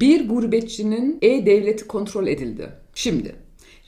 Bir gurbetçinin e-devleti kontrol edildi. Şimdi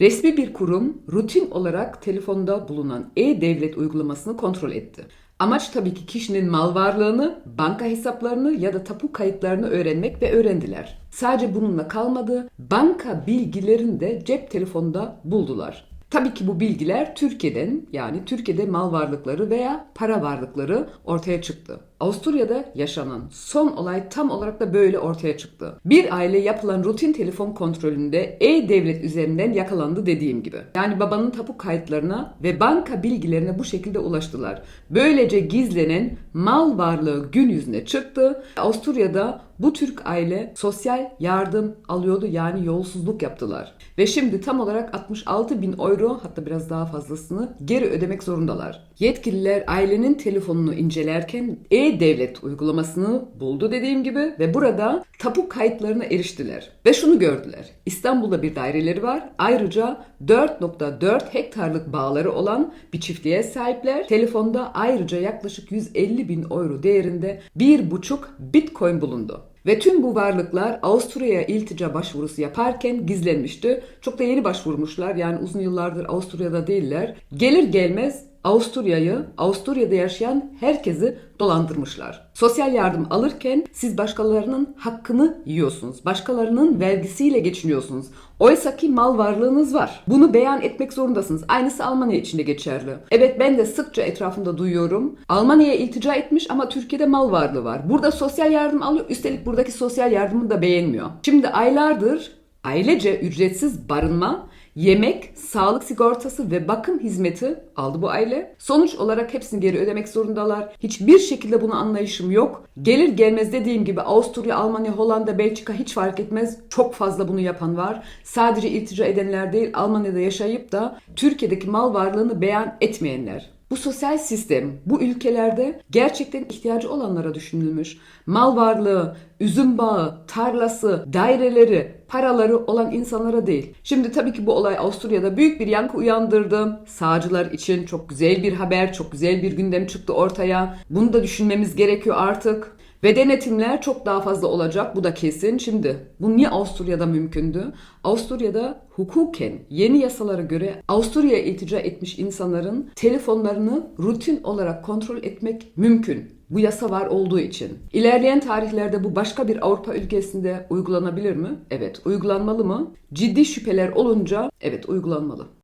resmi bir kurum rutin olarak telefonda bulunan e-devlet uygulamasını kontrol etti. Amaç tabii ki kişinin mal varlığını, banka hesaplarını ya da tapu kayıtlarını öğrenmek ve öğrendiler. Sadece bununla kalmadı, banka bilgilerini de cep telefonunda buldular. Tabii ki bu bilgiler Türkiye'den yani Türkiye'de mal varlıkları veya para varlıkları ortaya çıktı. Avusturya'da yaşanan son olay tam olarak da böyle ortaya çıktı. Bir aile yapılan rutin telefon kontrolünde e-devlet üzerinden yakalandı dediğim gibi. Yani babanın tapu kayıtlarına ve banka bilgilerine bu şekilde ulaştılar. Böylece gizlenen mal varlığı gün yüzüne çıktı. Avusturya'da bu Türk aile sosyal yardım alıyordu yani yolsuzluk yaptılar. Ve şimdi tam olarak 66 bin euro hatta biraz daha fazlasını geri ödemek zorundalar. Yetkililer ailenin telefonunu incelerken e-devlet uygulamasını buldu dediğim gibi ve burada tapu kayıtlarına eriştiler. Ve şunu gördüler. İstanbul'da bir daireleri var. Ayrıca 4.4 hektarlık bağları olan bir çiftliğe sahipler. Telefonda ayrıca yaklaşık 150 bin euro değerinde 1,5 bitcoin bulundu. Ve tüm bu varlıklar Avusturya'ya iltica başvurusu yaparken gizlenmişti. Çok da yeni başvurmuşlar yani uzun yıllardır Avusturya'da değiller. Gelir gelmez Avusturya'yı, Avusturya'da yaşayan herkesi dolandırmışlar. Sosyal yardım alırken siz başkalarının hakkını yiyorsunuz. Başkalarının vergisiyle geçiniyorsunuz. Oysa ki mal varlığınız var. Bunu beyan etmek zorundasınız. Aynısı Almanya için de geçerli. Evet ben de sıkça etrafımda duyuyorum. Almanya'ya iltica etmiş ama Türkiye'de mal varlığı var. Burada sosyal yardım alıyor. Üstelik buradaki sosyal yardımı da beğenmiyor. Şimdi aylardır ailece ücretsiz barınma yemek, sağlık sigortası ve bakım hizmeti aldı bu aile. Sonuç olarak hepsini geri ödemek zorundalar. Hiçbir şekilde buna anlayışım yok. Gelir gelmez dediğim gibi Avusturya, Almanya, Hollanda, Belçika hiç fark etmez. Çok fazla bunu yapan var. Sadece iltica edenler değil Almanya'da yaşayıp da Türkiye'deki mal varlığını beyan etmeyenler. Bu sosyal sistem bu ülkelerde gerçekten ihtiyacı olanlara düşünülmüş. Mal varlığı, üzüm bağı, tarlası, daireleri, paraları olan insanlara değil. Şimdi tabii ki bu olay Avusturya'da büyük bir yankı uyandırdı. Sağcılar için çok güzel bir haber, çok güzel bir gündem çıktı ortaya. Bunu da düşünmemiz gerekiyor artık. Ve denetimler çok daha fazla olacak bu da kesin. Şimdi bu niye Avusturya'da mümkündü? Avusturya'da hukuken yeni yasalara göre Avusturya'ya iltica etmiş insanların telefonlarını rutin olarak kontrol etmek mümkün. Bu yasa var olduğu için. İlerleyen tarihlerde bu başka bir Avrupa ülkesinde uygulanabilir mi? Evet. Uygulanmalı mı? Ciddi şüpheler olunca evet uygulanmalı.